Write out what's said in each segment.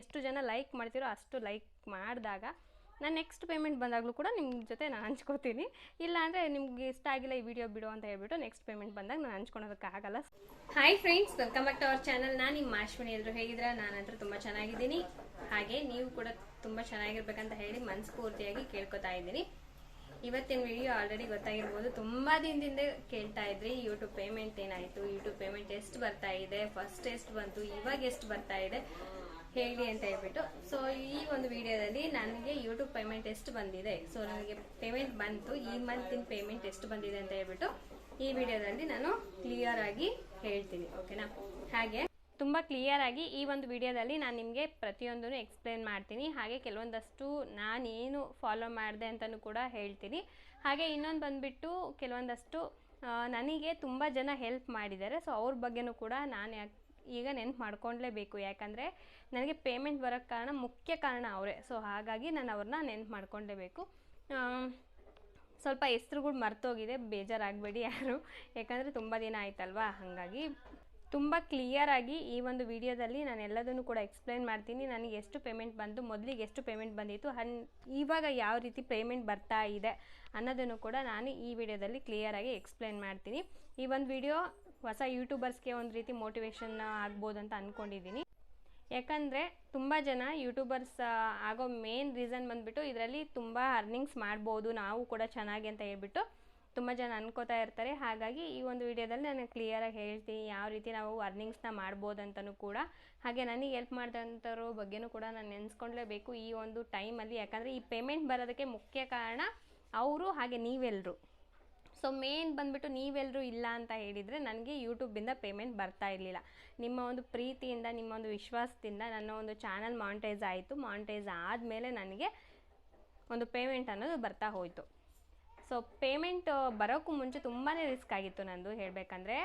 ಎಷ್ಟು ಜನ ಲೈಕ್ ಮಾಡ್ತೀರೋ ಅಷ್ಟು ಲೈಕ್ ಮಾಡಿದಾಗ ನಾನು ನೆಕ್ಸ್ಟ್ ಪೇಮೆಂಟ್ ಬಂದಾಗಲೂ ಕೂಡ ನಿಮ್ಮ ಜೊತೆ ನಾನು ಹಂಚ್ಕೋತೀನಿ. ಇಲ್ಲ ಅಂದರೆ ನಿಮ್ಗೆ ಇಷ್ಟ ಆಗಿಲ್ಲ ಈ ವಿಡಿಯೋ ಬಿಡು ಅಂತ ಹೇಳ್ಬಿಟ್ಟು ನೆಕ್ಸ್ಟ್ ಪೇಮೆಂಟ್ ಬಂದಾಗ ನಾನು ಹಂಚ್ಕೊಳೋದಕ್ಕಾಗಲ್ಲ hi friends welcome back to our channel ನಾನು ನಿಮ್ಮ ಅಶ್ವಿನಿ ಎದುರು ಹೇಗಿದ್ರೆ ನಾನಂತೂ ತುಂಬ ಚೆನ್ನಾಗಿದ್ದೀನಿ. ಹಾಗೆ ನೀವು ಕೂಡ ತುಂಬ ಚೆನ್ನಾಗಿರ್ಬೇಕಂತ ಹೇಳಿ ಮನಸ್ಫೂರ್ತಿಯಾಗಿ ಕೇಳ್ಕೊತಾ ಇದ್ದೀನಿ. ಇವತ್ತಿನ ವಿಡಿಯೋ ಆಲ್ರೆಡಿ ಗೊತ್ತಾಗಿರ್ಬೋದು. ತುಂಬ ದಿನದಿಂದ ಕೇಳ್ತಾ ಇದ್ರಿ ಯೂಟ್ಯೂಬ್ ಪೇಮೆಂಟ್ ಏನಾಯಿತು? ಯೂಟ್ಯೂಬ್ ಪೇಮೆಂಟ್ ಎಷ್ಟು ಬರ್ತಾ ಇದೆ? ಫಸ್ಟ್ ಎಷ್ಟು ಬಂತು, ಇವಾಗ ಎಷ್ಟು ಬರ್ತಾ ಇದೆ? ಹೇಳಿ ಅಂತ ಹೇಳ್ಬಿಟ್ಟು. ಸೊ ಈ ಒಂದು ವಿಡಿಯೋದಲ್ಲಿ ನನಗೆ ಯೂಟ್ಯೂಬ್ ಪೇಮೆಂಟ್ ಎಷ್ಟು ಬಂದಿದೆ? ಸೊ ನನಗೆ ಪೇಮೆಂಟ್ ಬಂತು. ಈ ಮಂತಿನ ಪೇಮೆಂಟ್ ಎಷ್ಟು ಬಂದಿದೆ ಅಂತ ಹೇಳ್ಬಿಟ್ಟು ಈ ವಿಡಿಯೋದಲ್ಲಿ ನಾನು ಕ್ಲಿಯರ್ ಆಗಿ ಹೇಳ್ತೀನಿ. ಓಕೆನಾ ಹಾಗೆ ತುಂಬ ಕ್ಲಿಯರ್ ಆಗಿ ಈ ಒಂದು ವಿಡಿಯೋದಲ್ಲಿ ನಾನು ನಿಮಗೆ ಪ್ರತಿಯೊಂದನ್ನು ಎಕ್ಸ್ಪ್ಲೇನ್ ಮಾಡ್ತೀನಿ. ಹಾಗೆ ಕೆಲವೊಂದಷ್ಟು ನಾನೇನು ಫಾಲೋ ಮಾಡಿದೆ ಅಂತಲೂ ಕೂಡ ಹೇಳ್ತೀನಿ. ಹಾಗೆ ಇನ್ನೊಂದು ಬಂದುಬಿಟ್ಟು ಕೆಲವೊಂದಷ್ಟು ನನಗೆ ತುಂಬ ಜನ ಹೆಲ್ಪ್ ಮಾಡಿದ್ದಾರೆ. ಸೊ ಅವ್ರ ಬಗ್ಗೆನೂ ಕೂಡ ನಾನು ಯಾಕೆ ಈಗ ನೆನ್ಪು ಮಾಡ್ಕೊಳ್ಲೇಬೇಕು ಯಾಕಂದರೆ ನನಗೆ ಪೇಮೆಂಟ್ ಬರೋಕ್ಕೆ ಕಾರಣ ಮುಖ್ಯ ಕಾರಣ ಅವರೇ. ಸೊ ಹಾಗಾಗಿ ನಾನು ಅವ್ರನ್ನ ನೆನ್ಪು ಮಾಡ್ಕೊಳ್ಲೇಬೇಕು ಸ್ವಲ್ಪ ಹೆಸ್ರುಗಳು ಮರ್ತೋಗಿದೆ. ಬೇಜಾರಾಗಬೇಡಿ ಯಾರು. ಯಾಕಂದರೆ ತುಂಬ ದಿನ ಆಯ್ತಲ್ವಾ? ಹಾಗಾಗಿ ತುಂಬ ಕ್ಲಿಯರಾಗಿ ಈ ಒಂದು ವಿಡಿಯೋದಲ್ಲಿ ನಾನು ಎಲ್ಲದನ್ನು ಕೂಡ ಎಕ್ಸ್ಪ್ಲೈನ್ ಮಾಡ್ತೀನಿ. ನನಗೆ ಎಷ್ಟು ಪೇಮೆಂಟ್ ಬಂತು, ಮೊದಲಿಗೆ ಎಷ್ಟು ಪೇಮೆಂಟ್ ಬಂದಿತ್ತು, ಹನ್, ಇವಾಗ ಯಾವ ರೀತಿ ಪೇಮೆಂಟ್ ಬರ್ತಾ ಇದೆ ಅನ್ನೋದನ್ನು ಕೂಡ ನಾನು ಈ ವಿಡಿಯೋದಲ್ಲಿ ಕ್ಲಿಯರಾಗಿ ಎಕ್ಸ್ಪ್ಲೈನ್ ಮಾಡ್ತೀನಿ. ಈ ಒಂದು ವಿಡಿಯೋ ಹೊಸ ಯೂಟ್ಯೂಬರ್ಸ್ಗೆ ಒಂದು ರೀತಿ ಮೋಟಿವೇಶನ್ ಆಗ್ಬೋದು ಅಂತ ಅಂದ್ಕೊಂಡಿದ್ದೀನಿ ಯಾಕಂದರೆ ತುಂಬ ಜನ ಯೂಟ್ಯೂಬರ್ಸ್ ಆಗೋ ಮೇನ್ ರೀಸನ್ ಬಂದುಬಿಟ್ಟು ಇದರಲ್ಲಿ ತುಂಬ ಅರ್ನಿಂಗ್ಸ್ ಮಾಡ್ಬೋದು, ನಾವು ಕೂಡ ಚೆನ್ನಾಗಿ ಅಂತ ಹೇಳ್ಬಿಟ್ಟು ತುಂಬ ಜನ ಅನ್ಕೋತಾ ಇರ್ತಾರೆ. ಹಾಗಾಗಿ ಈ ಒಂದು ವಿಡಿಯೋದಲ್ಲಿ ನಾನು ಕ್ಲಿಯರಾಗಿ ಹೇಳ್ತೀನಿ ಯಾವ ರೀತಿ ನಾವು ಅರ್ನಿಂಗ್ಸ್ನ ಮಾಡ್ಬೋದು ಅಂತಲೂ ಕೂಡ. ಹಾಗೆ ನನಗೆ ಹೆಲ್ಪ್ ಮಾಡಿದಂಥವ್ರ ಬಗ್ಗೆನೂ ಕೂಡ ನಾನು ನೆನೆಸ್ಕೊಳ್ಲೇಬೇಕು ಈ ಒಂದು ಟೈಮಲ್ಲಿ ಯಾಕಂದರೆ ಈ ಪೇಮೆಂಟ್ ಬರೋದಕ್ಕೆ ಮುಖ್ಯ ಕಾರಣ ಅವರು ಹಾಗೆ ನೀವೆಲ್ಲರೂ ಸೊ ಮೇನ್ ಬಂದ್ಬಿಟ್ಟು ನೀವೆಲ್ಲರೂ ಇಲ್ಲ ಅಂತ ಹೇಳಿದರೆ ನನಗೆ ಯೂಟ್ಯೂಬಿಂದ ಪೇಮೆಂಟ್ ಬರ್ತಾ ಇರಲಿಲ್ಲ. ನಿಮ್ಮ ಒಂದು ಪ್ರೀತಿಯಿಂದ, ನಿಮ್ಮ ಒಂದು ವಿಶ್ವಾಸದಿಂದ ನನ್ನ ಒಂದು ಚಾನಲ್ ಮಾನಿಟೈಸ್ ಆಯಿತು. ಮಾನಿಟೈಸ್ ಆದಮೇಲೆ ನನಗೆ ಒಂದು ಪೇಮೆಂಟ್ ಅನ್ನೋದು ಬರ್ತಾ ಹೋಯಿತು. ಸೊ ಪೇಮೆಂಟ್ ಬರೋಕ್ಕೂ ಮುಂಚೆ ತುಂಬಾ ರಿಸ್ಕ್ ಆಗಿತ್ತು ನಂದು ಹೇಳಬೇಕಂದ್ರೆ.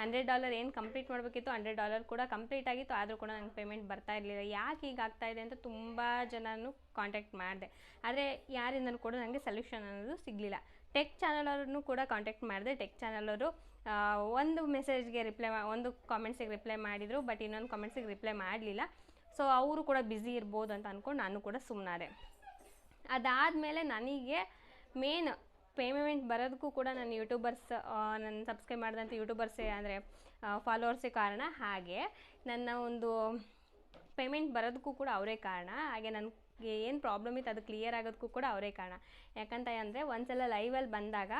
ಹಂಡ್ರೆಡ್ ಡಾಲರ್ ಏನು ಕಂಪ್ಲೀಟ್ ಮಾಡಬೇಕಿತ್ತು ಹಂಡ್ರೆಡ್ ಡಾಲರ್ ಕೂಡ ಕಂಪ್ಲೀಟ್ ಆಗಿತ್ತು, ಆದರೂ ಕೂಡ ನಂಗೆ ಪೇಮೆಂಟ್ ಬರ್ತಾ ಇರಲಿಲ್ಲ. ಯಾಕೆ ಈಗ ಆಗ್ತಾ ಇದೆ ಅಂತ ತುಂಬ ಜನನು ಕಾಂಟ್ಯಾಕ್ಟ್ ಮಾಡಿದೆ. ಆದರೆ ಯಾರಿಂದನೂ ಕೂಡ ನನಗೆ ಸೊಲ್ಯೂಷನ್ ಅನ್ನೋದು ಸಿಗಲಿಲ್ಲ. ಟೆಕ್ ಚಾನಲ್ ಅವ್ರನ್ನೂ ಕೂಡ ಕಾಂಟ್ಯಾಕ್ಟ್ ಮಾಡಿದೆ. ಟೆಕ್ ಚಾನಲ್ ಅವರು ಆ, ಒಂದು ಮೆಸೇಜ್ಗೆ ರಿಪ್ಲೈ ಮಾ ಒಂದು ಕಾಮೆಂಟ್ಸಿಗೆ ರಿಪ್ಲೈ ಮಾಡಿದರು ಬಟ್ ಇನ್ನೊಂದು ಕಾಮೆಂಟ್ಸಿಗೆ ರಿಪ್ಲೈ ಮಾಡಲಿಲ್ಲ. ಸೊ ಅವರು ಕೂಡ ಬ್ಯುಸಿ ಇರ್ಬೋದು ಅಂತ ಅಂದ್ಕೊಂಡು ನಾನು ಕೂಡ ಸುಮ್ಮನಾದೆ ಅದಾದಮೇಲೆ ನನಗೆ ಮೇನ್ ಪೇಮೆಂಟ್ ಬರೋದಕ್ಕೂ ಕೂಡ ನನ್ನ ಯೂಟ್ಯೂಬರ್ಸ್ ನನ್ನ ಸಬ್ಸ್ಕ್ರೈಬ್ ಮಾಡಿದಂಥ ಯೂಟ್ಯೂಬರ್ಸೇ ಅಂದರೆ ಫಾಲೋವರ್ಸೇ ಕಾರಣ ಹಾಗೆ. ನನ್ನ ಒಂದು ಪೇಮೆಂಟ್ ಬರೋದಕ್ಕೂ ಕೂಡ ಅವರೇ ಕಾರಣ. ಹಾಗೆ ನನಗೆ ಏನು ಪ್ರಾಬ್ಲಮ್ ಇತ್ತು ಅದು ಕ್ಲಿಯರ್ ಆಗೋದಕ್ಕೂ ಕೂಡ ಅವರೇ ಕಾರಣ. ಯಾಕಂತ ಅಂದರೆ ಒಂದ್ಸಲ ಲೈವಲ್ಲಿ ಬಂದಾಗ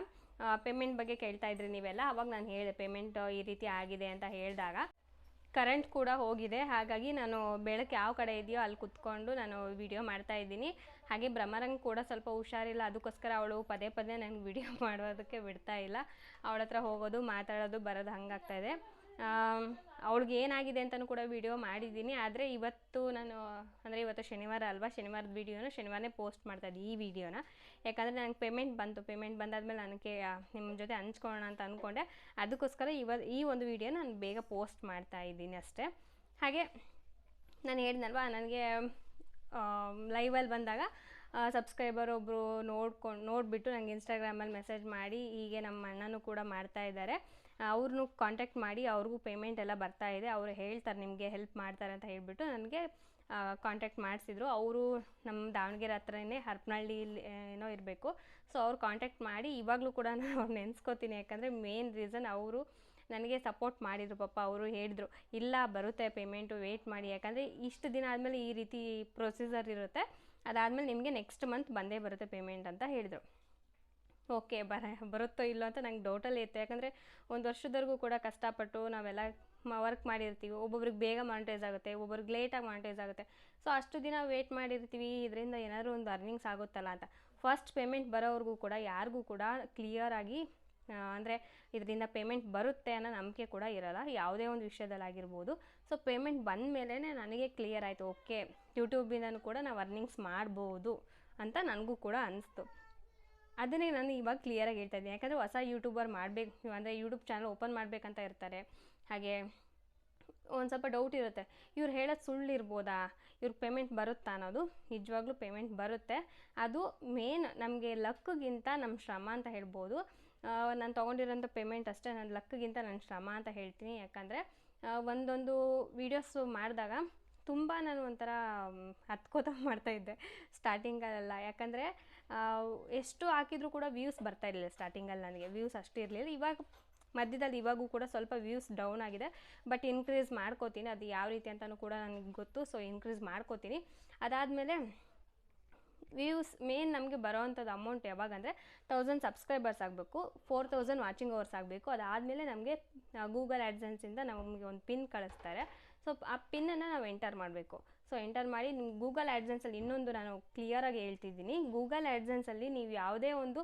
ಪೇಮೆಂಟ್ ಬಗ್ಗೆ ಕೇಳ್ತಾ ಇದ್ರಿ ನೀವೆಲ್ಲ, ಅವಾಗ ನಾನು ಹೇಳಿದೆ ಪೇಮೆಂಟ್ ಈ ರೀತಿ ಆಗಿದೆ ಅಂತ ಹೇಳಿದಾಗ. ಕರೆಂಟ್ ಕೂಡ ಹೋಗಿದೆ, ಹಾಗಾಗಿ ನಾನು ಬೆಳಕು ಯಾವ ಕಡೆ ಇದೆಯೋ ಅಲ್ಲಿ ಕುತ್ಕೊಂಡು ನಾನು ವಿಡಿಯೋ ಮಾಡ್ತಾ ಇದ್ದೀನಿ. ಹಾಗೆ ಭ್ರಮರಂಗ್ ಕೂಡ ಸ್ವಲ್ಪ ಹುಷಾರಿಲ್ಲ, ಅದಕ್ಕೋಸ್ಕರ ಅವಳು ಪದೇ ಪದೇ ನನಗೆ ವಿಡಿಯೋ ಮಾಡೋದಕ್ಕೆ ಬಿಡ್ತಾ ಇಲ್ಲ. ಅವಳ ಹತ್ರ ಹೋಗೋದು, ಮಾತಾಡೋದು, ಬರೋದು ಹಂಗಾಗ್ತಾ ಇದೆ. ಅವಳಿಗೆ ಏನಾಗಿದೆ ಅಂತಲೂ ಕೂಡ ವಿಡಿಯೋ ಮಾಡಿದ್ದೀನಿ. ಆದರೆ ಇವತ್ತು ನಾನು, ಅಂದರೆ ಇವತ್ತು ಶನಿವಾರ ಅಲ್ವಾ? ಶನಿವಾರದ ವಿಡಿಯೋನ ಶನಿವಾರನೇ ಪೋಸ್ಟ್ ಮಾಡ್ತಾಯಿದ್ದೆ ಈ ವಿಡಿಯೋನ ಯಾಕಂದರೆ ನನಗೆ ಪೇಮೆಂಟ್ ಬಂತು. ಪೇಮೆಂಟ್ ಬಂದಾದ್ಮೇಲೆ ನನಗೆ ನಿಮ್ಮ ಜೊತೆ ಹಂಚ್ಕೊಳ್ಳೋಣ ಅಂತ ಅಂದ್ಕೊಂಡೆ ಅದಕ್ಕೋಸ್ಕರ ಇವ, ಈ ಒಂದು ವಿಡಿಯೋ ನಾನು ಬೇಗ ಪೋಸ್ಟ್ ಮಾಡ್ತಾ ಇದ್ದೀನಿ ಅಷ್ಟೇ. ಹಾಗೆ ನಾನು ಹೇಳಿದ್ನಲ್ವಾ, ನನಗೆ ಲೈವಲ್ಲಿ ಬಂದಾಗ ಸಬ್ಸ್ಕ್ರೈಬರ್ ಒಬ್ಬರು ನೋಡ್ಕೊಂಡು ನೋಡಿಬಿಟ್ಟು ನನಗೆ ಇನ್ಸ್ಟಾಗ್ರಾಮಲ್ಲಿ ಮೆಸೇಜ್ ಮಾಡಿ, ಹೀಗೆ ನಮ್ಮ ಅಣ್ಣನೂ ಕೂಡ ಮಾಡ್ತಾ ಇದ್ದಾರೆ. ಅವ್ರನ್ನೂ ಕಾಂಟ್ಯಾಕ್ಟ್ ಮಾಡಿ ಅವ್ರಿಗೂ ಪೇಮೆಂಟ್ ಎಲ್ಲ ಬರ್ತಾ ಇದೆ. ಅವರು ಹೇಳ್ತಾರೆ, ನಿಮಗೆ ಹೆಲ್ಪ್ ಮಾಡ್ತಾರೆ ಅಂತ ಹೇಳಿಬಿಟ್ಟು ನನಗೆ ಕಾಂಟ್ಯಾಕ್ಟ್ ಮಾಡಿಸಿದ್ರು. ಅವರು ನಮ್ಮ ದಾವಣಗೆರೆ ಹತ್ರನೇ ಹರಪನಹಳ್ಳಿಲಿ ಏನೋ ಇರಬೇಕು. ಸೊ ಅವ್ರು ಕಾಂಟ್ಯಾಕ್ಟ್ ಮಾಡಿ ಇವಾಗಲೂ ಕೂಡ ನಾನು ಅವ್ರು ನೆನೆಸ್ಕೋತೀನಿ. ಯಾಕಂದರೆ ಮೇನ್ ರೀಸನ್ ಅವರು ನನಗೆ ಸಪೋರ್ಟ್ ಮಾಡಿದರು. ಪಾಪ ಅವರು ಹೇಳಿದ್ರು, ಇಲ್ಲ, ಬರುತ್ತೆ ಪೇಮೆಂಟು ವೇಟ್ ಮಾಡಿ. ಯಾಕಂದರೆ ಇಷ್ಟು ದಿನ ಆದಮೇಲೆ ಈ ರೀತಿ ಪ್ರೊಸೀಜರ್ ಇರುತ್ತೆ. ಅದಾದಮೇಲೆ ನಿಮಗೆ ನೆಕ್ಸ್ಟ್ ಮಂತ್ ಬಂದೇ ಬರುತ್ತೆ ಪೇಮೆಂಟ್ ಅಂತ ಹೇಳಿದರು. ಓಕೆ, ಬರ, ಬರುತ್ತೋ ಇಲ್ಲೋ ಅಂತ ನಂಗೆ ಡೌಟಲ್ಲಿ ಇತ್ತು. ಯಾಕಂದರೆ ಒಂದು ವರ್ಷದವರೆಗೂ ಕೂಡ ಕಷ್ಟಪಟ್ಟು ನಾವೆಲ್ಲ ವರ್ಕ್ ಮಾಡಿರ್ತೀವಿ. ಒಬ್ಬೊಬ್ರಿಗೆ ಬೇಗ ಮಾನಿಟೈಸ್ ಆಗುತ್ತೆ, ಒಬ್ಬೊಬ್ರಿಗೆ ಲೇಟಾಗಿ ಮಾನಿಟೈಸ್ ಆಗುತ್ತೆ. ಸೊ ಅಷ್ಟು ದಿನ ವೇಟ್ ಮಾಡಿರ್ತೀವಿ, ಇದರಿಂದ ಏನಾದರೂ ಒಂದು ಅರ್ನಿಂಗ್ಸ್ ಆಗುತ್ತಲ್ಲ ಅಂತ. ಫಸ್ಟ್ ಪೇಮೆಂಟ್ ಬರೋವ್ರಿಗೂ ಕೂಡ, ಯಾರಿಗೂ ಕೂಡ ಕ್ಲಿಯರಾಗಿ ಅಂದರೆ ಇದರಿಂದ ಪೇಮೆಂಟ್ ಬರುತ್ತೆ ಅನ್ನೋ ನಂಬಿಕೆ ಕೂಡ ಇರಲ್ಲ. ಯಾವುದೇ ಒಂದು ವಿಷಯದಲ್ಲಾಗಿರ್ಬೋದು ಸೊ ಪೇಮೆಂಟ್ ಬಂದ ಮೇಲೇ ನನಗೆ ಕ್ಲಿಯರ್ ಆಯಿತು. ಓಕೆ ಯೂಟ್ಯೂಬಿಂದನೂ ಕೂಡ ನಾವು ಅರ್ನಿಂಗ್ಸ್ ಮಾಡ್ಬೋದು ಅಂತ ನನಗೂ ಕೂಡ ಅನಿಸ್ತು. ಅದನ್ನೇ ನಾನು ಇವಾಗ ಕ್ಲಿಯರಾಗಿ ಹೇಳ್ತಾ ಇದ್ದೀನಿ. ಯಾಕಂದರೆ ಹೊಸ ಯೂಟ್ಯೂಬರ್ ಮಾಡಬೇಕು ಅಂದರೆ ಯೂಟ್ಯೂಬ್ ಚಾನಲ್ ಓಪನ್ ಮಾಡಬೇಕಂತ ಇರ್ತಾರೆ. ಹಾಗೆ ಒಂದು ಸ್ವಲ್ಪ ಡೌಟ್ ಇರುತ್ತೆ. ಇವ್ರು ಹೇಳೋದು ಸುಳ್ಳು ಇರ್ಬೋದಾ? ಇವ್ರಿಗೆ ಪೇಮೆಂಟ್ ಬರುತ್ತಾ ಅನ್ನೋದು ನಿಜವಾಗ್ಲೂ ಪೇಮೆಂಟ್ ಬರುತ್ತೆ. ಅದು ಮೇನ್ ನಮಗೆ ಲಕ್ಕಿಗಿಂತ ನಮ್ಮ ಶ್ರಮ ಅಂತ ಹೇಳ್ಬೋದು. ನಾನು ತೊಗೊಂಡಿರೋಂಥ ಪೇಮೆಂಟ್ ಅಷ್ಟೇ ನನ್ನ ಲಕ್ಗಿಂತ ನನ್ನ ಶ್ರಮ ಅಂತ ಹೇಳ್ತೀನಿ. ಯಾಕಂದರೆ ಒಂದೊಂದು ವೀಡಿಯೋಸು ಮಾಡಿದಾಗ ತುಂಬ ನಾನು ಒಂಥರ ಹತ್ಕೋತಾ ಮಾಡ್ತಾಯಿದ್ದೆ ಸ್ಟಾರ್ಟಿಂಗಲ್ಲೆಲ್ಲ. ಯಾಕಂದರೆ ಎಷ್ಟು ಹಾಕಿದರೂ ಕೂಡ ವ್ಯೂಸ್ ಬರ್ತಾ ಇರಲಿಲ್ಲ ಸ್ಟಾರ್ಟಿಂಗಲ್ಲಿ ನನಗೆ. ವ್ಯೂಸ್ ಅಷ್ಟು ಇರಲಿಲ್ಲ. ಇವಾಗ, ಮಧ್ಯದಲ್ಲಿ ಇವಾಗೂ ಕೂಡ ಸ್ವಲ್ಪ ವ್ಯೂಸ್ ಡೌನ್ ಆಗಿದೆ. ಬಟ್ ಇನ್ಕ್ರೀಸ್ ಮಾಡ್ಕೋತೀನಿ. ಅದು ಯಾವ ರೀತಿ ಅಂತಲೂ ಕೂಡ ನನಗೆ ಗೊತ್ತು. ಸೊ, ಇನ್ಕ್ರೀಸ್ ಮಾಡ್ಕೋತೀನಿ. ಅದಾದಮೇಲೆ ವ್ಯೂಸ್ ಮೇನ್ ನಮಗೆ ಬರೋವಂಥದ್ದು ಅಮೌಂಟ್ ಯಾವಾಗ ಅಂದರೆ ತೌಸಂಡ್ ಸಬ್ಸ್ಕ್ರೈಬರ್ಸ್ ಆಗಬೇಕು ಫೋರ್ ತೌಸಂಡ್ ವಾಚಿಂಗ್ ಅವರ್ಸ್ ಆಗಬೇಕು. ಅದಾದಮೇಲೆ ನಮಗೆ ಗೂಗಲ್ ಆ್ಯಡ್ಸೆನ್ಸಿಂದ ನಮಗೆ ಒಂದು ಪಿನ್ ಕಳಿಸ್ತಾರೆ. ಸೊ ಆ ಪಿನ್ನನ್ನು ನಾವು ಎಂಟರ್ ಮಾಡಬೇಕು. ಸೊ ಎಂಟರ್ ಮಾಡಿ ನಿಮ್ಗೆ ಗೂಗಲ್ ಆ್ಯಡ್ಸೆನ್ಸಲ್ಲಿ ಇನ್ನೊಂದು ನಾನು ಕ್ಲಿಯರಾಗಿ ಹೇಳ್ತಿದ್ದೀನಿ. ಗೂಗಲ್ ಆ್ಯಡ್ಸೆನ್ಸಲ್ಲಿ ನೀವು ಯಾವುದೇ ಒಂದು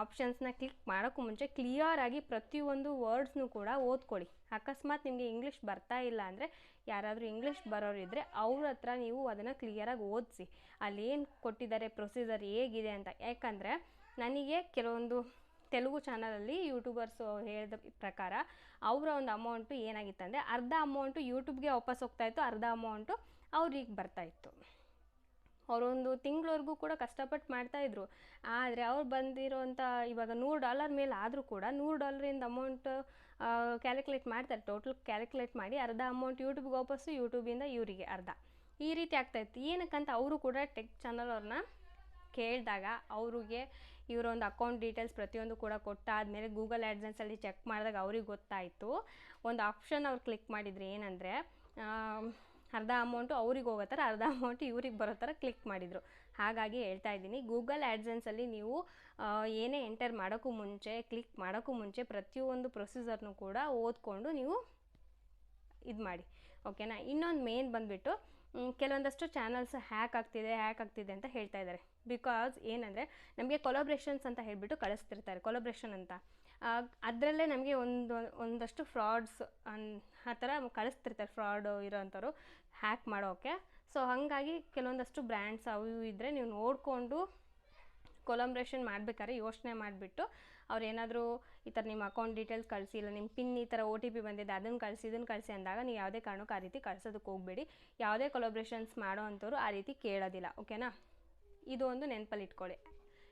ಆಪ್ಷನ್ಸ್ನ ಕ್ಲಿಕ್ ಮಾಡೋಕ್ಕೂ ಮುಂಚೆ ಕ್ಲಿಯರಾಗಿ ಪ್ರತಿಯೊಂದು ವರ್ಡ್ಸ್ನೂ ಕೂಡ ಓದ್ಕೊಳ್ಳಿ. ಅಕಸ್ಮಾತ್ ನಿಮಗೆ ಇಂಗ್ಲೀಷ್ ಬರ್ತಾ ಇಲ್ಲ ಅಂದರೆ ಯಾರಾದರೂ ಇಂಗ್ಲೀಷ್ ಬರೋರು ಇದ್ದರೆ ಅವ್ರ ಹತ್ರ ನೀವು ಅದನ್ನು ಕ್ಲಿಯರಾಗಿ ಓದಿಸಿ. ಅಲ್ಲೇನು ಕೊಟ್ಟಿದ್ದಾರೆ ಪ್ರೊಸೀಜರ್ ಹೇಗಿದೆ ಅಂತ. ಯಾಕಂದರೆ ನನಗೆ ಕೆಲವೊಂದು ತೆಲುಗು ಚಾನಲಲ್ಲಿ ಯೂಟ್ಯೂಬರ್ಸು ಹೇಳಿದ ಪ್ರಕಾರ ಅವರ ಒಂದು ಅಮೌಂಟು ಏನಾಗಿತ್ತಂದರೆ ಅರ್ಧ ಅಮೌಂಟು ಯೂಟ್ಯೂಬ್ಗೆ ವಾಪಸ್ ಹೋಗ್ತಾಯಿತ್ತು ಅರ್ಧ ಅಮೌಂಟು ಅವ್ರಿಗೆ ಬರ್ತಾಯಿತ್ತು ಅವರೊಂದು ತಿಂಗಳವರೆಗೂ ಕೂಡ ಕಷ್ಟಪಟ್ಟು ಮಾಡ್ತಾಯಿದ್ರು ಆದರೆ ಅವ್ರು ಬಂದಿರೋಂಥ ಇವಾಗ ನೂರು ಡಾಲರ್ ಮೇಲೆ ಆದರೂ ಕೂಡ ನೂರು ಡಾಲರಿಂದ ಅಮೌಂಟ್ ಕ್ಯಾಲ್ಕುಲೇಟ್ ಮಾಡ್ತಾರೆ. ಟೋಟಲ್ ಕ್ಯಾಲ್ಕುಲೇಟ್ ಮಾಡಿ ಅರ್ಧ ಅಮೌಂಟ್ ಯೂಟ್ಯೂಬ್ಗೆ ವಾಪಸ್ಸು ಯೂಟ್ಯೂಬಿಂದ ಇವರಿಗೆ ಅರ್ಧ. ಈ ರೀತಿ ಆಗ್ತಾಯಿತ್ತು ಏನಕ್ಕಂತ ಅವರು ಕೂಡ ಟೆಕ್ ಚಾನಲ್ ಅವ್ರನ್ನ ಕೇಳಿದಾಗ ಅವರಿಗೆ ಇವರೊಂದು ಅಕೌಂಟ್ ಡೀಟೇಲ್ಸ್ ಪ್ರತಿಯೊಂದು ಕೂಡ ಕೊಟ್ಟಾದಮೇಲೆ ಗೂಗಲ್ ಅಲ್ಲಿ ಚೆಕ್ ಮಾಡಿದಾಗ ಅವ್ರಿಗೆ ಗೊತ್ತಾಯಿತು. ಒಂದು ಆಪ್ಷನ್ ಅವ್ರು ಕ್ಲಿಕ್ ಮಾಡಿದ್ರು ಏನಂದರೆ ಅರ್ಧ ಅಮೌಂಟು ಅವ್ರಿಗೆ ಹೋಗೋ ಥರ, ಅರ್ಧ ಅಮೌಂಟು ಇವ್ರಿಗೆ ಬರೋ ಥರ ಕ್ಲಿಕ್ ಮಾಡಿದರು. ಹಾಗಾಗಿ ಹೇಳ್ತಾ ಇದ್ದೀನಿ. ಗೂಗಲ್ ಆ್ಯಡ್ಸೆನ್ಸಲ್ಲಿ ನೀವು ಏನೇ ಎಂಟರ್ ಮಾಡೋಕ್ಕೂ ಮುಂಚೆ ಕ್ಲಿಕ್ ಮಾಡೋಕ್ಕೂ ಮುಂಚೆ ಪ್ರತಿಯೊಂದು ಪ್ರೊಸೀಜರ್ನು ಕೂಡ ಓದ್ಕೊಂಡು ನೀವು ಇದು ಮಾಡಿ. ಓಕೆನಾ ಇನ್ನೊಂದು ಮೇನ್ ಬಂದುಬಿಟ್ಟು ಕೆಲವೊಂದಷ್ಟು ಚಾನಲ್ಸ್ ಹ್ಯಾಕ್ ಆಗ್ತಿದೆ ಹ್ಯಾಕ್ ಆಗ್ತಿದೆ ಅಂತ ಹೇಳ್ತಾ ಇದ್ದಾರೆ. ಬಿಕಾಸ್ ಏನಂದರೆ, ನಮಗೆ ಕೊಲಾಬ್ರೇಷನ್ಸ್ ಅಂತ ಹೇಳಿಬಿಟ್ಟು ಕಳಿಸ್ತಿರ್ತಾರೆ ಕೊಲಾಬ್ರೇಷನ್ ಅಂತ. ಅದರಲ್ಲೇ ನಮಗೆ ಒಂದು, ಒಂದಷ್ಟು ಫ್ರಾಡ್ಸ್ ಅನ್, ಆ ಥರ ಕಳಿಸ್ತಿರ್ತಾರೆ ಫ್ರಾಡ್ ಇರೋವಂಥವ್ರು ಹ್ಯಾಕ್ ಮಾಡೋಕ್ಕೆ ಸೊ ಹಾಗಾಗಿ ಕೆಲವೊಂದಷ್ಟು ಬ್ರ್ಯಾಂಡ್ಸ್ ಅವು ಇದ್ದರೆ ನೀವು ನೋಡಿಕೊಂಡು ಕೊಲಂಬ್ರೇಷನ್ ಮಾಡಬೇಕಾದ್ರೆ ಯೋಚನೆ ಮಾಡಿಬಿಟ್ಟು ಅವ್ರು ಏನಾದರೂ ಈ ಥರ ನಿಮ್ಮ ಅಕೌಂಟ್ ಡೀಟೇಲ್ಸ್ ಕಳಿಸಿ, ಇಲ್ಲ ನಿಮ್ಮ ಪಿನ್ ಈ ಥರ ಒ ಟಿ ಪಿ ಬಂದಿದೆ, ಅದನ್ನು ಕಳಿಸಿ, ಇದನ್ನು ಕಳಿಸಿ ಅಂದಾಗ ನೀವು ಯಾವುದೇ ಕಾರಣಕ್ಕೂ ಆ ರೀತಿ ಕಳ್ಸೋದಕ್ಕೆ ಹೋಗಬೇಡಿ. ಯಾವುದೇ ಕೊಲಾಬ್ರೇಷನ್ಸ್ ಮಾಡೋ ಅಂಥವ್ರು ಆ ರೀತಿ ಕೇಳೋದಿಲ್ಲ ಓಕೆನಾ ಇದು ಒಂದು ನೆನಪಲ್ಲಿ ಇಟ್ಕೊಳ್ಳಿ.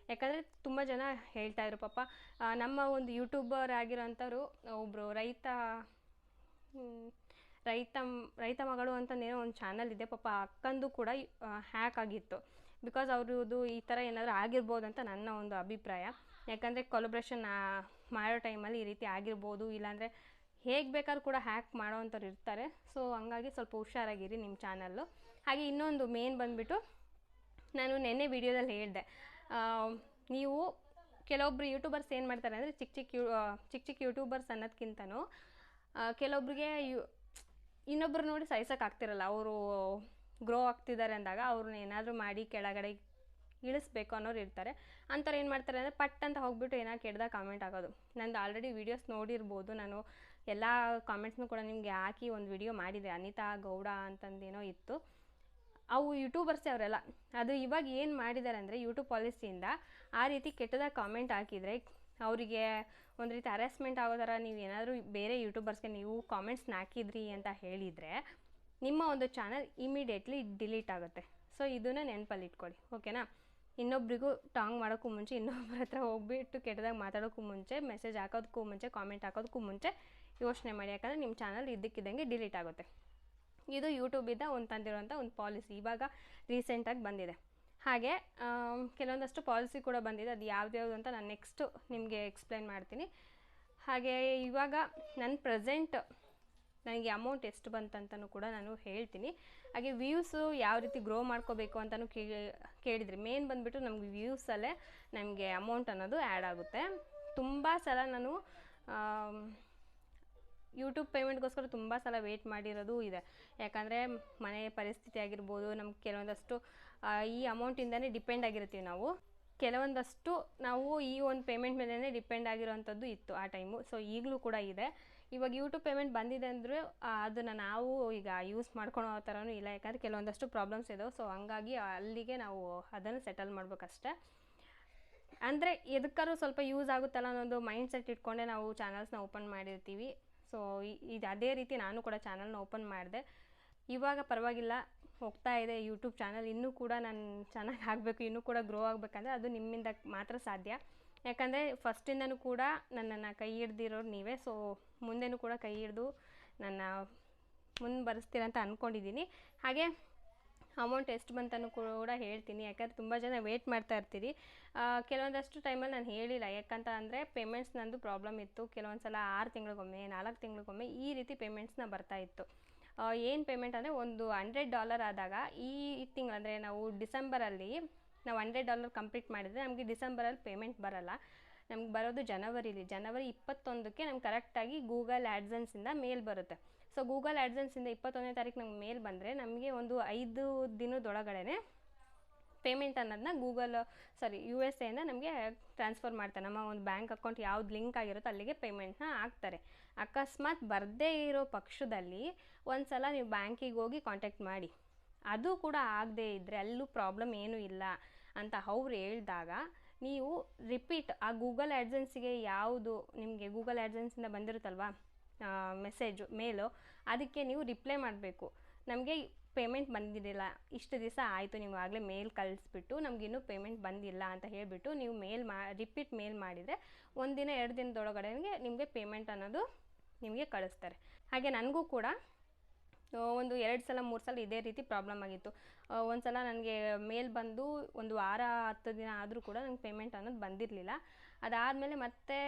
ಯಾಕಂದರೆ ತುಂಬ ಜನ ಹೇಳ್ತಾ ಇದ್ರು, ಪಾಪ ನಮ್ಮ ಒಂದು ಯೂಟ್ಯೂಬರ್ ಆಗಿರೋಂಥವ್ರು ಒಬ್ಬರು ರೈತ ರೈತ ರೈತ ಮಗಳು ಅಂತ ಏನೋ ಒಂದು ಚಾನಲ್ ಇದೆ, ಪಾಪ ಅಕ್ಕಂದು ಕೂಡ ಹ್ಯಾಕ್ ಆಗಿತ್ತು. ಬಿಕಾಸ್ ಅವ್ರದ್ದು ಈ ಥರ ಏನಾದರೂ ಆಗಿರ್ಬೋದು ಅಂತ ನನ್ನ ಒಂದು ಅಭಿಪ್ರಾಯ. ಯಾಕಂದರೆ ಕೊಲಬ್ರೇಷನ್ ಮಾಡೋ ಟೈಮಲ್ಲಿ ಈ ರೀತಿ ಆಗಿರ್ಬೋದು, ಇಲ್ಲಾಂದರೆ ಹೇಗೆ ಬೇಕಾದ್ರೂ ಕೂಡ ಹ್ಯಾಕ್ ಮಾಡೋವಂಥವ್ರು ಇರ್ತಾರೆ. ಸೊ ಹಂಗಾಗಿ ಸ್ವಲ್ಪ ಹುಷಾರಾಗಿರಿ ನಿಮ್ಮ ಚಾನಲ್ಲು ಹಾಗೆ ಇನ್ನೊಂದು ಮೇನ್ ಬಂದುಬಿಟ್ಟು ನಾನು ನೆನ್ನೆ ವಿಡಿಯೋದಲ್ಲಿ ಹೇಳಿದೆ. ನೀವು ಕೆಲವೊಬ್ರು ಯೂಟ್ಯೂಬರ್ಸ್ ಏನು ಮಾಡ್ತಾರೆ ಅಂದರೆ ಚಿಕ್ಕ ಚಿಕ್ಕ ಚಿಕ್ಕ ಚಿಕ್ಕ ಯೂಟ್ಯೂಬರ್ಸ್ ಅನ್ನೋದಕ್ಕಿಂತನೂ ಕೆಲವೊಬ್ರಿಗೆ ಯು ಇನ್ನೊಬ್ರು ನೋಡಿ ಸಹಿಸೋಕೆ ಆಗ್ತಿರಲ್ಲ, ಅವರು ಗ್ರೋ ಆಗ್ತಿದ್ದಾರೆ ಅಂದಾಗ ಅವ್ರನ್ನ ಏನಾದರೂ ಮಾಡಿ ಕೆಳಗಡೆ ಇಳಿಸ್ಬೇಕು ಅನ್ನೋರು ಇರ್ತಾರೆ. ಅಂಥವ್ರು ಏನು ಮಾಡ್ತಾರೆ ಅಂದರೆ ಪಟ್ ಅಂತ ಹೋಗ್ಬಿಟ್ಟು ಏನೋ ಕೆಡ್ದಾಗ ಕಾಮೆಂಟ್ ಆಗೋದು ನಂದು ಆಲ್ರೆಡಿ ವೀಡಿಯೋಸ್ ನೋಡಿರ್ಬೋದು ನಾನು. ಎಲ್ಲ ಕಾಮೆಂಟ್ಸ್ನು ಕೂಡ ನಿಮಗೆ ಹಾಕಿ ಒಂದು ವಿಡಿಯೋ ಮಾಡಿದೆ. ಅನಿತಾ, ಗೌಡ ಅಂತಂದೇನೋ ಇತ್ತು. ಅವು ಯೂಟ್ಯೂಬರ್ಸೇ ಅವರೆಲ್ಲ. ಅದು ಇವಾಗ ಏನು ಮಾಡಿದ್ದಾರೆ ಅಂದರೆ ಯೂಟ್ಯೂಬ್ ಪಾಲಿಸಿಯಿಂದ ಆ ರೀತಿ ಕೆಟ್ಟದಾಗಿ ಕಾಮೆಂಟ್ ಹಾಕಿದರೆ ಅವರಿಗೆ ಒಂದು ರೀತಿ ಹರಾಸ್ಮೆಂಟ್ ಆಗೋ ಥರ ನೀವು ಏನಾದರೂ ಬೇರೆ ಯೂಟ್ಯೂಬರ್ಸ್ಗೆ ನೀವು ಕಾಮೆಂಟ್ಸ್ನ ಹಾಕಿದ್ರಿ ಅಂತ ಹೇಳಿದರೆ ನಿಮ್ಮ ಒಂದು ಚಾನಲ್ ಇಮಿಡಿಯೇಟ್ಲಿ ಡಿಲೀಟ್ ಆಗುತ್ತೆ. ಸೊ ಇದನ್ನ ನೆನಪಲ್ಲಿ ಇಟ್ಕೊಳ್ಳಿ ಓಕೆನಾ ಇನ್ನೊಬ್ರಿಗೂ ಟಾಂಗ್ ಮಾಡೋಕ್ಕೂ ಮುಂಚೆ ಇನ್ನೊಬ್ಬರ ಹತ್ರ ಹೋಗ್ಬಿಟ್ಟು ಕೆಟ್ಟದಾಗ ಮಾತಾಡೋಕ್ಕೂ ಮುಂಚೆ ಮೆಸೇಜ್ ಹಾಕೋದಕ್ಕೂ ಮುಂಚೆ ಕಾಮೆಂಟ್ ಹಾಕೋದಕ್ಕೂ ಮುಂಚೆ ಯೋಚನೆ ಮಾಡಿ, ಯಾಕಂದರೆ ನಿಮ್ಮ ಚಾನಲ್ ಇದ್ದಕ್ಕಿದ್ದಂಗೆ ಡಿಲೀಟ್ ಆಗುತ್ತೆ. ಇದು ಯೂಟ್ಯೂಬಿಂದ ಒಂದು ತಂದಿರೋಂಥ ಒಂದು ಪಾಲಿಸಿ ಇವಾಗ ರೀಸೆಂಟಾಗಿ ಬಂದಿದೆ. ಹಾಗೆ ಕೆಲವೊಂದಷ್ಟು ಪಾಲಿಸಿ ಕೂಡ ಬಂದಿದೆ. ಅದು ಯಾವ್ದ್ಯಾವ್ದು ಅಂತ ನಾನು ನೆಕ್ಸ್ಟು ನಿಮಗೆ ಎಕ್ಸ್ಪ್ಲೈನ್ ಮಾಡ್ತೀನಿ. ಹಾಗೆ ಇವಾಗ ನನ್ನ ಪ್ರೆಸೆಂಟ್ ನನಗೆ ಅಮೌಂಟ್ ಎಷ್ಟು ಬಂತಂತನೂ ಕೂಡ ನಾನು ಹೇಳ್ತೀನಿ. ಹಾಗೆ ವ್ಯೂಸು ಯಾವ ರೀತಿ ಗ್ರೋ ಮಾಡ್ಕೋಬೇಕು ಅಂತಲೂ ಕೇಳಿ ಕೇಳಿದ್ರಿ. ಮೇನ್ ಬಂದುಬಿಟ್ಟು ನಮಗೆ ವ್ಯೂಸಲ್ಲೇ ನಮಗೆ ಅಮೌಂಟ್ ಅನ್ನೋದು ಆ್ಯಡ್ ಆಗುತ್ತೆ. ತುಂಬ ಸಲ ನಾನು ಯೂಟ್ಯೂಬ್ ಪೇಮೆಂಟ್ಗೋಸ್ಕರ ತುಂಬ ಸಲ ವೆಯ್ಟ್ ಮಾಡಿರೋದು ಇದೆ. ಯಾಕಂದರೆ ಮನೆ ಪರಿಸ್ಥಿತಿ ಆಗಿರ್ಬೋದು, ನಮ್ಗೆ ಕೆಲವೊಂದಷ್ಟು ಈ ಅಮೌಂಟಿಂದನೇ ಡಿಪೆಂಡ್ ಆಗಿರ್ತೀವಿ ನಾವು. ಕೆಲವೊಂದಷ್ಟು ನಾವು ಈ ಒಂದು ಪೇಮೆಂಟ್ ಮೇಲೇ ಡಿಪೆಂಡ್ ಆಗಿರೋವಂಥದ್ದು ಇತ್ತು ಆ ಟೈಮು ಸೊ ಈಗಲೂ ಕೂಡ ಇದೆ. ಇವಾಗ ಯೂಟ್ಯೂಬ್ ಪೇಮೆಂಟ್ ಬಂದಿದೆ ಅಂದರೆ ಅದನ್ನು ನಾವು ಈಗ ಯೂಸ್ ಮಾಡ್ಕೊಳೋ ಥರನೂ ಇಲ್ಲ. ಯಾಕಂದರೆ ಕೆಲವೊಂದಷ್ಟು ಪ್ರಾಬ್ಲಮ್ಸ್ ಇದಾವೆ. ಸೊ ಹಂಗಾಗಿ ಅಲ್ಲಿಗೆ ನಾವು ಅದನ್ನು ಸೆಟಲ್ ಮಾಡಬೇಕಷ್ಟೆ. ಅಂದರೆ, ಎದಕ್ಕಾದ್ರೂ ಸ್ವಲ್ಪ ಯೂಸ್ ಆಗುತ್ತಲ್ಲ ಅನ್ನೋದು ಮೈಂಡ್ ಸೆಟ್ ಇಟ್ಕೊಂಡೆ ನಾವು ಚಾನಲ್ಸ್ನ ಓಪನ್ ಮಾಡಿರ್ತೀವಿ. ಸೊ ಇದು ಅದೇ ರೀತಿ ನಾನು ಕೂಡ ಚಾನಲ್ನ ಓಪನ್ ಮಾಡಿದೆ. ಇವಾಗ ಪರವಾಗಿಲ್ಲ. ಹೋಗ್ತಾ ಇದೆ ಯೂಟ್ಯೂಬ್ ಚಾನಲ್, ಇನ್ನೂ ಕೂಡ ನಾನು ಚೆನ್ನಾಗಿ ಆಗಬೇಕು, ಇನ್ನೂ ಕೂಡ ಗ್ರೋ ಆಗಬೇಕಂದ್ರೆ ಅದು ನಿಮ್ಮಿಂದ ಮಾತ್ರ ಸಾಧ್ಯ. ಯಾಕಂದರೆ ಫಸ್ಟಿಂದನೂ ಕೂಡ ನನ್ನನ್ನು ಕೈ ಹಿಡ್ದಿರೋರು ನೀವೇ ಸೊ ಮುಂದೆನೂ ಕೂಡ ಕೈ ಹಿಡ್ದು ನನ್ನ ಮುಂದೆ ಬರೆಸ್ತೀರ ಅಂತ ಅಂದ್ಕೊಂಡಿದ್ದೀನಿ ಹಾಗೆ ಅಮೌಂಟ್ ಎಷ್ಟು ಬಂತನೂ ಕೂಡ ಹೇಳ್ತೀನಿ, ಯಾಕಂದರೆ ತುಂಬ ಜನ ವೇಟ್ ಮಾಡ್ತಾ ಇರ್ತೀರಿ. ಕೆಲವೊಂದಷ್ಟು ಟೈಮಲ್ಲಿ ನಾನು ಹೇಳಿಲ್ಲ, ಯಾಕಂತ ಅಂದರೆ ಪೇಮೆಂಟ್ಸ್ ನಂದು ಪ್ರಾಬ್ಲಮ್ ಇತ್ತು. ಕೆಲವೊಂದು ಸಲ ಆರು ತಿಂಗಳಿಗೊಮ್ಮೆ, ನಾಲ್ಕು ತಿಂಗಳಿಗೊಮ್ಮೆ ಈ ರೀತಿ ಪೇಮೆಂಟ್ಸ್ನ ಬರ್ತಾ ಇತ್ತು. ಏನು ಪೇಮೆಂಟ್ ಅಂದರೆ ಒಂದು ಹಂಡ್ರೆಡ್ ಡಾಲರ್ ಆದಾಗ ಈ ತಿಂಗಳು ಅಂದರೆ ನಾವು ಡಿಸೆಂಬರಲ್ಲಿ ನಾವು ಹಂಡ್ರೆಡ್ ಡಾಲರ್ ಕಂಪ್ಲೀಟ್ ಮಾಡಿದರೆ ನಮಗೆ ಡಿಸೆಂಬರಲ್ಲಿ ಪೇಮೆಂಟ್ ಬರಲ್ಲ. ನಮ್ಗೆ ಬರೋದು ಜನವರಿಲಿ. ಜನವರಿ ಇಪ್ಪತ್ತೊಂದಕ್ಕೆ ನಮ್ಗೆ ಕರೆಕ್ಟಾಗಿ ಗೂಗಲ್ ಆ್ಯಡ್ಸನ್ಸಿಂದ ಮೇಲ್ ಬರುತ್ತೆ. ಸೊ ಗೂಗಲ್ ಆ್ಯಡ್ಸನ್ಸಿಂದ ಇಪ್ಪತ್ತೊಂದನೇ ತಾರೀಕು ನಮ್ಗೆ ಮೇಲ್ ಬಂದರೆ ನಮಗೆ ಒಂದು ಐದು ದಿನದೊಳಗಡೆ ಪೇಮೆಂಟ್ ಅನ್ನೋದನ್ನ ಗೂಗಲ್, ಸಾರಿ, ಯು ಎಸ್ ಎಯಿಂದ ನಮಗೆ ಟ್ರಾನ್ಸ್ಫರ್ ಮಾಡ್ತಾರೆ. ನಮ್ಮ ಒಂದು ಬ್ಯಾಂಕ್ ಅಕೌಂಟ್ ಯಾವ್ದು ಲಿಂಕ್ ಆಗಿರುತ್ತೋ ಅಲ್ಲಿಗೆ ಪೇಮೆಂಟ್ನ ಹಾಕ್ತಾರೆ. ಅಕಸ್ಮಾತ್ ಬರದೇ ಇರೋ ಪಕ್ಷದಲ್ಲಿ ಒಂದು ಸಲ ನೀವು ಬ್ಯಾಂಕಿಗೆ ಹೋಗಿ ಕಾಂಟ್ಯಾಕ್ಟ್ ಮಾಡಿ. ಅದು ಕೂಡ ಆಗದೇ ಇದ್ದರೆ ಅಲ್ಲೂ ಪ್ರಾಬ್ಲಮ್ ಏನೂ ಇಲ್ಲ ಅಂತ ಅವ್ರು ಹೇಳಿದಾಗ ನೀವು ರಿಪೀಟ್ ಆ ಗೂಗಲ್ ಆ್ಯಡ್ಸೆನ್ಸಿಗೆ ಯಾವುದು ನಿಮಗೆ ಗೂಗಲ್ ಆ್ಯಡ್ಸೆನ್ಸಿಂದ ಬಂದಿರುತ್ತಲ್ವಾ ಮೆಸೇಜು, ಮೇಲು, ಅದಕ್ಕೆ ನೀವು ರಿಪ್ಲೈ ಮಾಡಬೇಕು. ನಮಗೆ ಪೇಮೆಂಟ್ ಬಂದಿರಲಿಲ್ಲ ಇಷ್ಟು ದಿವಸ ಆಯಿತು, ನೀವು ಆಗಲೇ ಮೇಲ್ ಕಳಿಸ್ಬಿಟ್ಟು ನಮಗಿನ್ನೂ ಪೇಮೆಂಟ್ ಬಂದಿಲ್ಲ ಅಂತ ಹೇಳಿಬಿಟ್ಟು ನೀವು ಮೇಲ್ ಮಾ, ರಿಪೀಟ್ ಮೇಲ್ ಮಾಡಿದರೆ ಒಂದಿನ ಎರಡು ದಿನದೊಳಗಡೆ ನಿಮಗೆ ಪೇಮೆಂಟ್ ಅನ್ನೋದು ನಿಮಗೆ ಕಳಿಸ್ತಾರೆ. ಹಾಗೆ ನನಗೂ ಕೂಡ ಒಂದು ಎರಡು ಸಲ, ಮೂರು ಸಲ ಇದೇ ರೀತಿ ಪ್ರಾಬ್ಲಮ್ ಆಗಿತ್ತು. ಒಂದು ಸಲ ನನಗೆ ಮೇಲ್ ಬಂದು ಒಂದು ವಾರ, ಹತ್ತು ದಿನ ಆದರೂ ಕೂಡ ನಂಗೆ ಪೇಮೆಂಟ್ ಅನ್ನೋದು ಬಂದಿರಲಿಲ್ಲ. ಅದಾದಮೇಲೆ ಮತ್ತೆ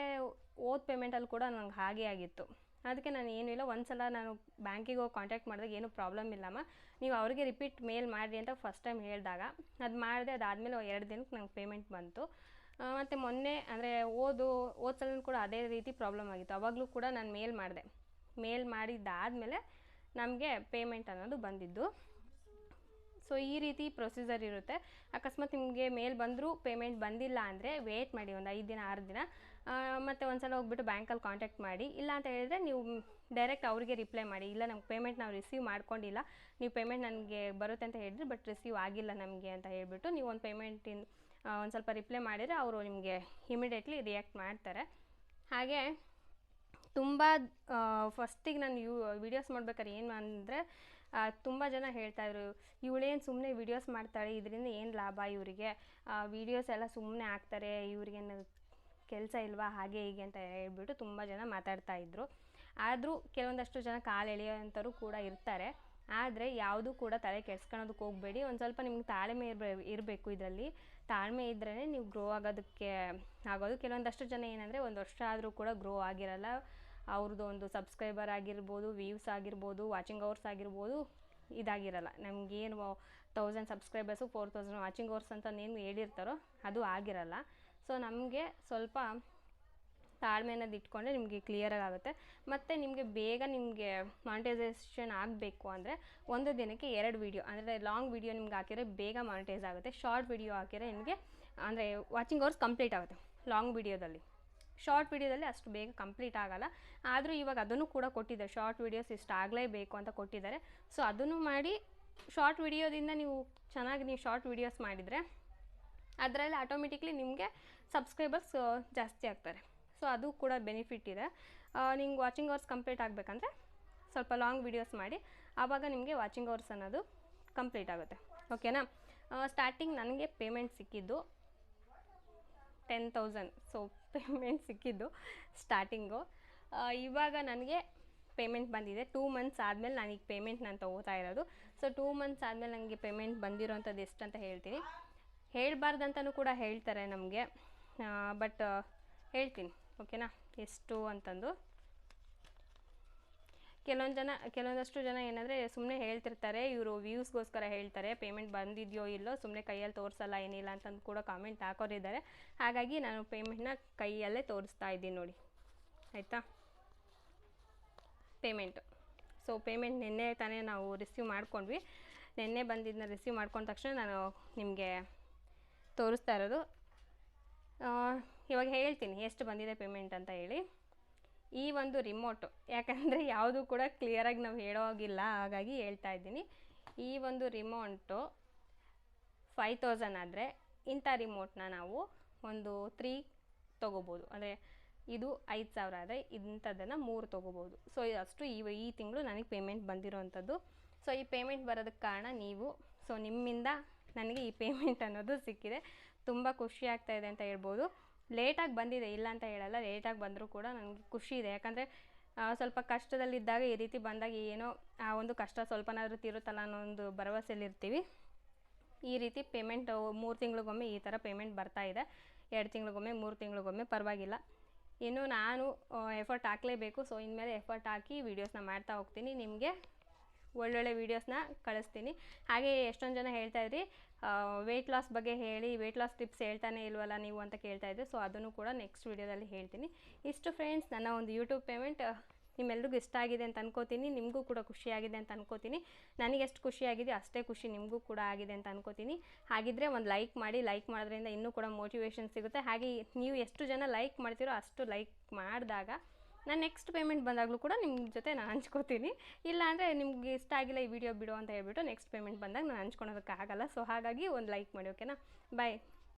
ಓದ್ ಪೇಮೆಂಟಲ್ಲಿ ಕೂಡ ನಂಗೆ ಹಾಗೆ ಆಗಿತ್ತು. ಅದಕ್ಕೆ ನಾನು ಏನೂ ಇಲ್ಲ ಒಂದು ಸಲ ನಾನು ಬ್ಯಾಂಕಿಗೆ ಹೋಗಿ ಕಾಂಟ್ಯಾಕ್ಟ್ ಮಾಡಿದಾಗ ಏನೂ ಪ್ರಾಬ್ಲಮ್ ಇಲ್ಲಮ್ಮ ನೀವು ಅವ್ರಿಗೆ ರಿಪೀಟ್ ಮೇಲ್ ಮಾಡಿರಿ ಅಂತ ಫಸ್ಟ್ ಟೈಮ್ ಹೇಳಿದಾಗ. ಅದು ಮಾಡಿದೆ, ಅದಾದಮೇಲೆ ಎರಡು ದಿನಕ್ಕೆ ನಂಗೆ ಪೇಮೆಂಟ್ ಬಂತು. ಮತ್ತು ಮೊನ್ನೆ ಅಂದರೆ ಓದು ಓದ್ ಸಲ ಕೂಡ ಅದೇ ರೀತಿ ಪ್ರಾಬ್ಲಮ್ ಆಗಿತ್ತು. ಅವಾಗಲೂ ಕೂಡ ನಾನು ಮೇಲ್ ಮಾಡಿದೆ. ಮೇಲ್ ಮಾಡಿದ್ದಾದಮೇಲೆ ನಮಗೆ ಪೇಮೆಂಟ್ ಅನ್ನೋದು ಬಂದಿದ್ದು. ಸೊ ಈ ರೀತಿ ಪ್ರೊಸೀಜರ್ ಇರುತ್ತೆ. ಅಕಸ್ಮಾತ್ ನಿಮಗೆ ಮೇಲ್ ಬಂದರೂ ಪೇಮೆಂಟ್ ಬಂದಿಲ್ಲ ಅಂದರೆ ವೇಟ್ ಮಾಡಿ ಒಂದು ಐದು ದಿನ, ಆರು ದಿನ. ಮತ್ತು ಒಂದು ಸಲ ಹೋಗ್ಬಿಟ್ಟು ಬ್ಯಾಂಕಲ್ಲಿ ಕಾಂಟ್ಯಾಕ್ಟ್ ಮಾಡಿ. ಇಲ್ಲ ಅಂತ ಹೇಳಿದ್ರೆ ನೀವು ಡೈರೆಕ್ಟ್ ಅವರಿಗೆ ರಿಪ್ಲೈ ಮಾಡಿ. ಇಲ್ಲ, ನಮ್ಗೆ ಪೇಮೆಂಟ್ ನಾವು ರಿಸೀವ್ ಮಾಡ್ಕೊಂಡಿಲ್ಲ. ನೀವು ಪೇಮೆಂಟ್ ನನಗೆ ಬರುತ್ತೆ ಅಂತ ಹೇಳಿದ್ರಿ ಬಟ್ ರಿಸೀವ್ ಆಗಿಲ್ಲ ನಮಗೆ ಅಂತ ಹೇಳಿಬಿಟ್ಟು ನೀವು ಒಂದು ಪೇಮೆಂಟಿನ ಒಂದು ಸ್ವಲ್ಪ ರಿಪ್ಲೈ ಮಾಡಿದರೆ ಅವರು ನಿಮಗೆ ಇಮಿಡಿಯೇಟ್ಲಿ ರಿಯಾಕ್ಟ್ ಮಾಡ್ತಾರೆ. ಹಾಗೆ ತುಂಬ ಫಸ್ಟಿಗೆ ನಾನು ಯೂ ವಿಡಿಯೋಸ್ ಮಾಡ್ಬೇಕಾದ್ರೆ ಏನು ಅಂದರೆ ತುಂಬ ಜನ ಹೇಳ್ತಾ ಹೇಳ್ತಾಯಿದ್ರು ಇವಳೇನು ಸುಮ್ಮನೆ ವಿಡಿಯೋಸ್ ಮಾಡ್ತಾಳೆ, ಇದರಿಂದ ಏನು ಲಾಭ ಇವರಿಗೆ? ವಿಡಿಯೋಸ್ ಎಲ್ಲ ಸುಮ್ಮನೆ ಹಾಕ್ತಾರೆ ಇವ್ರಿಗೇನು ಕೆಲಸ ಇಲ್ವಾ, ಹಾಗೆ ಹೀಗೆ ಅಂತ ಹೇಳ್ಬಿಟ್ಟು ತುಂಬ ಜನ ಮಾತಾಡ್ತಾ ಇದ್ರು. ಆದರೂ ಕೆಲವೊಂದಷ್ಟು ಜನ ಕಾಲು ಎಳೆಯೋಂಥವ್ರು ಕೂಡ ಇರ್ತಾರೆ. ಆದರೆ ಯಾವುದೂ ಕೂಡ ತಲೆ ಕೆಡ್ಸ್ಕೊಳೋದಕ್ಕೆ ಹೋಗಬೇಡಿ. ಒಂದು ಸ್ವಲ್ಪ ನಿಮ್ಗೆ ತಾಳ್ಮೆ ಇರ್ಬೇ, ಇರಬೇಕು ಇದರಲ್ಲಿ. ತಾಳ್ಮೆ ಇದ್ರೇ ನೀವು ಗ್ರೋ ಆಗೋದಕ್ಕೆ, ಆಗೋದು. ಕೆಲವೊಂದಷ್ಟು ಜನ ಏನಂದರೆ, ಒಂದು ವರ್ಷ ಆದರೂ ಕೂಡ ಗ್ರೋ ಆಗಿರಲ್ಲ. ಅವ್ರದ್ದು ಒಂದು ಸಬ್ಸ್ಕ್ರೈಬರ್ ಆಗಿರ್ಬೋದು ವ್ಯೂಸ್ ಆಗಿರ್ಬೋದು ವಾಚಿಂಗ್ ಅವರ್ಸ್ ಆಗಿರ್ಬೋದು, ಇದಾಗಿರಲ್ಲ. ನಮಗೇನು thousand subscribers four thousand watching hours ಅಂತ ಏನು ಹೇಳಿರ್ತಾರೋ, ಅದು ಆಗಿರಲ್ಲ. ಸೊ ನಮಗೆ ಸ್ವಲ್ಪ ತಾಳ್ಮೆ ಇಟ್ಕೊಂಡ್ರೆ ನಿಮಗೆ ಕ್ಲಿಯರಾಗಿ ಆಗುತ್ತೆ. ಮತ್ತು ನಿಮಗೆ ಬೇಗ ನಿಮಗೆ ಮಾನಿಟೈಸೇಷನ್ ಆಗಬೇಕು ಅಂದರೆ ಒಂದು ದಿನಕ್ಕೆ ಎರಡು ವೀಡಿಯೋ ಅಂದರೆ ಲಾಂಗ್ ವೀಡಿಯೋ ನಿಮ್ಗೆ ಹಾಕಿದರೆ ಬೇಗ ಮಾನಿಟೈಸ್ ಆಗುತ್ತೆ. ಶಾರ್ಟ್ ವೀಡಿಯೋ ಹಾಕಿದರೆ ನಿಮಗೆ ಅಂದರೆ ವಾಚಿಂಗ್ ಅವರ್ಸ್ ಕಂಪ್ಲೀಟ್ ಆಗುತ್ತೆ ಲಾಂಗ್ ವೀಡಿಯೋದಲ್ಲಿ ಶಾರ್ಟ್ ವಿಡಿಯೋದಲ್ಲಿ ಅಷ್ಟು ಬೇಗ ಕಂಪ್ಲೀಟ್ ಆಗಲ್ಲ. ಆದರೂ ಇವಾಗ ಅದನ್ನು ಕೂಡ ಕೊಟ್ಟಿದ್ದಾರೆ. ಶಾರ್ಟ್ ವಿಡಿಯೋಸ್ ಇಷ್ಟು ಆಗಲೇಬೇಕು ಅಂತ ಕೊಟ್ಟಿದ್ದಾರೆ. ಸೊ ಅದನ್ನು ಮಾಡಿ ಶಾರ್ಟ್ ವಿಡಿಯೋದಿಂದ ನೀವು ಚೆನ್ನಾಗಿ ನೀವು ಶಾರ್ಟ್ ವಿಡಿಯೋಸ್ ಮಾಡಿದರೆ ಅದರಲ್ಲಿ ಆಟೋಮೆಟಿಕ್ಲಿ ನಿಮಗೆ ಸಬ್ಸ್ಕ್ರೈಬರ್ಸ್ ಜಾಸ್ತಿ ಆಗ್ತಾರೆ. ಸೊ ಅದು ಕೂಡ ಬೆನಿಫಿಟ್ ಇದೆ. ನಿಮ್ಗೆ ವಾಚಿಂಗ್ ಅವರ್ಸ್ ಕಂಪ್ಲೀಟ್ ಆಗಬೇಕಂದ್ರೆ ಸ್ವಲ್ಪ ಲಾಂಗ್ ವಿಡಿಯೋಸ್ ಮಾಡಿ. ಆವಾಗ ನಿಮಗೆ ವಾಚಿಂಗ್ ಅವರ್ಸ್ ಅನ್ನೋದು ಕಂಪ್ಲೀಟ್ ಆಗುತ್ತೆ. ಓಕೆನಾ ಸ್ಟಾರ್ಟಿಂಗ್ ನನಗೆ ಪೇಮೆಂಟ್ ಸಿಕ್ಕಿದ್ದು ಟೆನ್ ತೌಸಂಡ್ ಸೊ ಪೇಮೆಂಟ್ ಸಿಕ್ಕಿದ್ದು ಸ್ಟಾರ್ಟಿಂಗು ಇವಾಗ ನನಗೆ ಪೇಮೆಂಟ್ ಬಂದಿದೆ. ಟೂ ಮಂತ್ಸ್ ಆದಮೇಲೆ ನನಗೆ ಪೇಮೆಂಟ್ ನಾನು ತೊಗೋತಾ ಇರೋದು. ಸೊ ಟೂ ಮಂತ್ಸ್ ಆದಮೇಲೆ ನನಗೆ ಪೇಮೆಂಟ್ ಬಂದಿರೋಂಥದ್ದು ಎಷ್ಟು ಅಂತ ಹೇಳ್ತೀನಿ. ಹೇಳಬಾರ್ದಂತಲೂ ಕೂಡ ಹೇಳ್ತಾರೆ ನಮಗೆ. ಬಟ್ ಹೇಳ್ತೀನಿ. ಓಕೆನಾ ಎಷ್ಟು ಅಂತಂದು. ಕೆಲವೊಂದು ಜನ, ಕೆಲವೊಂದಷ್ಟು ಜನ ಏನಂದರೆ ಸುಮ್ಮನೆ ಹೇಳ್ತಿರ್ತಾರೆ, ಇವರು ವ್ಯೂಸ್ಗೋಸ್ಕರ ಹೇಳ್ತಾರೆ ಪೇಮೆಂಟ್ ಬಂದಿದೆಯೋ ಇಲ್ಲೋ ಸುಮ್ಮನೆ ಕೈಯಲ್ಲಿ ತೋರಿಸಲ್ಲ, ಏನಿಲ್ಲ ಅಂತಂದು ಕೂಡ ಕಾಮೆಂಟ್ ಹಾಕೋರಿದ್ದಾರೆ. ಹಾಗಾಗಿ ನಾನು ಪೇಮೆಂಟ್ನ ಕೈಯಲ್ಲೇ ತೋರಿಸ್ತಾ ಇದ್ದೀನಿ ನೋಡಿ. ಆಯಿತಾ? ಪೇಮೆಂಟು ಸೊ ಪೇಮೆಂಟ್ ನಿನ್ನೆ ತಾನೇ ನಾವು ರಿಸೀವ್ ಮಾಡ್ಕೊಂಡ್ವಿ. ನಿನ್ನೆ ಬಂದಿದ್ದನ್ನ ರಿಸೀವ್ ಮಾಡ್ಕೊಂಡ ತಕ್ಷಣ ನಾನು ನಿಮಗೆ ತೋರಿಸ್ತಾ ಇರೋದು. ಇವಾಗ ಹೇಳ್ತೀನಿ, ಎಷ್ಟು ಬಂದಿದೆ ಪೇಮೆಂಟ್ ಅಂತ ಹೇಳಿ. ಈ ಒಂದು ರಿಮೋಟು ಯಾಕಂದರೆ ಯಾವುದು ಕೂಡ ಕ್ಲಿಯರಾಗಿ ನಾವು ಹೇಳೋ ಹಾಗಿಲ್ಲ, ಹಾಗಾಗಿ ಹೇಳ್ತಾ ಇದ್ದೀನಿ. ಈ ಒಂದು ರಿಮೋಟು ಫೈವ್ ತೌಸಂಡ್ ಆದರೆ ಇಂಥ ರಿಮೋಟ್ನ ನಾವು ಒಂದು ತ್ರೀ ತೊಗೋಬೋದು. ಅಂದರೆ ಇದು ಐದು ಸಾವಿರ ಆದರೆ ಇಂಥದ್ದನ್ನು ಮೂರು ತೊಗೋಬೋದು. ಸೊ ಅಷ್ಟು ಈ ಈ ತಿಂಗಳು ನನಗೆ ಪೇಮೆಂಟ್ ಬಂದಿರೋವಂಥದ್ದು ಸೊ ಈ ಪೇಮೆಂಟ್ ಬರೋದಕ್ಕೆ ಕಾರಣ ನೀವು ಸೊ ನಿಮ್ಮಿಂದ ನನಗೆ ಈ ಪೇಮೆಂಟ್ ಅನ್ನೋದು ಸಿಕ್ಕಿದೆ. ತುಂಬ ಖುಷಿ ಆಗ್ತಾಯಿದೆ ಅಂತ ಹೇಳ್ಬೋದು. ಲೇಟಾಗಿ ಬಂದಿದೆ, ಇಲ್ಲ ಅಂತ ಹೇಳಲ್ಲ, ಲೇಟಾಗಿ ಬಂದರೂ ಕೂಡ ನನಗೆ ಖುಷಿ ಇದೆ. ಯಾಕಂದರೆ ಸ್ವಲ್ಪ ಕಷ್ಟದಲ್ಲಿದ್ದಾಗ ಈ ರೀತಿ ಬಂದಾಗ ಏನೋ, ಆ, ಒಂದು ಕಷ್ಟ ಸ್ವಲ್ಪನಾದರೂ ತೀರುತ್ತಲ್ಲ ಅನ್ನೋ ಒಂದು ಭರವಸೆಯಲ್ಲಿರ್ತೀವಿ. ಈ ರೀತಿ ಪೇಮೆಂಟ್ ಮೂರು ತಿಂಗಳಿಗೊಮ್ಮೆ ಈ ಥರ ಪೇಮೆಂಟ್ ಬರ್ತಾ ಇದೆ. ಎರಡು ತಿಂಗಳಿಗೊಮ್ಮೆ, ಮೂರು ತಿಂಗಳಿಗೊಮ್ಮೆ ಪರವಾಗಿಲ್ಲ. ಇನ್ನು ನಾನು ಎಫರ್ಟ್ ಹಾಕಲೇಬೇಕು. ಸೊ ಇನ್ಮೇಲೆ ಎಫರ್ಟ್ ಹಾಕಿ ವೀಡಿಯೋಸ್ನ ಮಾಡ್ತಾ ಹೋಗ್ತೀನಿ. ನಿಮಗೆ ಒಳ್ಳೊಳ್ಳೆ ವೀಡಿಯೋಸ್ನ ಕಳಿಸ್ತೀನಿ. ಹಾಗೆ ಎಷ್ಟೊಂದು ಜನ ಹೇಳ್ತಾ ಇದ್ರಿ ವೆಯ್ಟ್ ಲಾಸ್ ಬಗ್ಗೆ ಹೇಳಿ ವೆಯ್ಟ್ ಲಾಸ್ ಟಿಪ್ಸ್ ಹೇಳ್ತಾನೆ ಇಲ್ವಲ್ಲ ನೀವು ಅಂತ ಕೇಳ್ತಾ ಇದ್ದೆ. ಸೊ ಅದನ್ನು ಕೂಡ ನೆಕ್ಸ್ಟ್ ವೀಡಿಯೋದಲ್ಲಿ ಹೇಳ್ತೀನಿ. ಇಷ್ಟು ಫ್ರೆಂಡ್ಸ್ ನನ್ನ ಒಂದು ಯೂಟ್ಯೂಬ್ ಪೇಮೆಂಟ್ ನಿಮ್ಮೆಲ್ರಿಗೂ ಇಷ್ಟ ಆಗಿದೆ ಅಂತ ಅನ್ಕೋತೀನಿ. ನಿಮಗೂ ಕೂಡ ಖುಷಿಯಾಗಿದೆ ಅಂತ ಅನ್ಕೋತೀನಿ. ನನಗೆ ಎಷ್ಟು ಖುಷಿಯಾಗಿದೆ ಅಷ್ಟೇ ಖುಷಿ ನಿಮಗೂ ಕೂಡ ಆಗಿದೆ ಅಂತ ಅನ್ಕೋತೀನಿ. ಹಾಗಿದ್ರೆ ಒಂದು ಲೈಕ್ ಮಾಡಿ ಲೈಕ್ ಮಾಡೋದ್ರಿಂದ ಇನ್ನೂ ಕೂಡ ಮೋಟಿವೇಶನ್ ಸಿಗುತ್ತೆ. ಹಾಗೆ ನೀವು ಎಷ್ಟು ಜನ ಲೈಕ್ ಮಾಡ್ತೀರೋ ಅಷ್ಟು ಲೈಕ್ ಮಾಡಿದಾಗ ನಾನು ನೆಕ್ಸ್ಟ್ ಪೇಮೆಂಟ್ ಬಂದಾಗಲೂ ಕೂಡ ನಿಮ್ಮ ಜೊತೆ ನಾನು ಹಂಚ್ಕೋತೀನಿ. ಇಲ್ಲ ಅಂದರೆ ನಿಮ್ಗೆ ಇಷ್ಟ ಆಗಿಲ್ಲ ಈ ವಿಡಿಯೋ ಬಿಡು ಅಂತ ಹೇಳ್ಬಿಟ್ಟು ನೆಕ್ಸ್ಟ್ ಪೇಮೆಂಟ್ ಬಂದಾಗ ನಾನು ಹಂಚ್ಕೊಳೋದಕ್ಕಾಗಲ್ಲ. ಸೊ ಹಾಗಾಗಿ ಒಂದು ಲೈಕ್ ಮಾಡಿ ಓಕೆನಾ ಬಾಯ್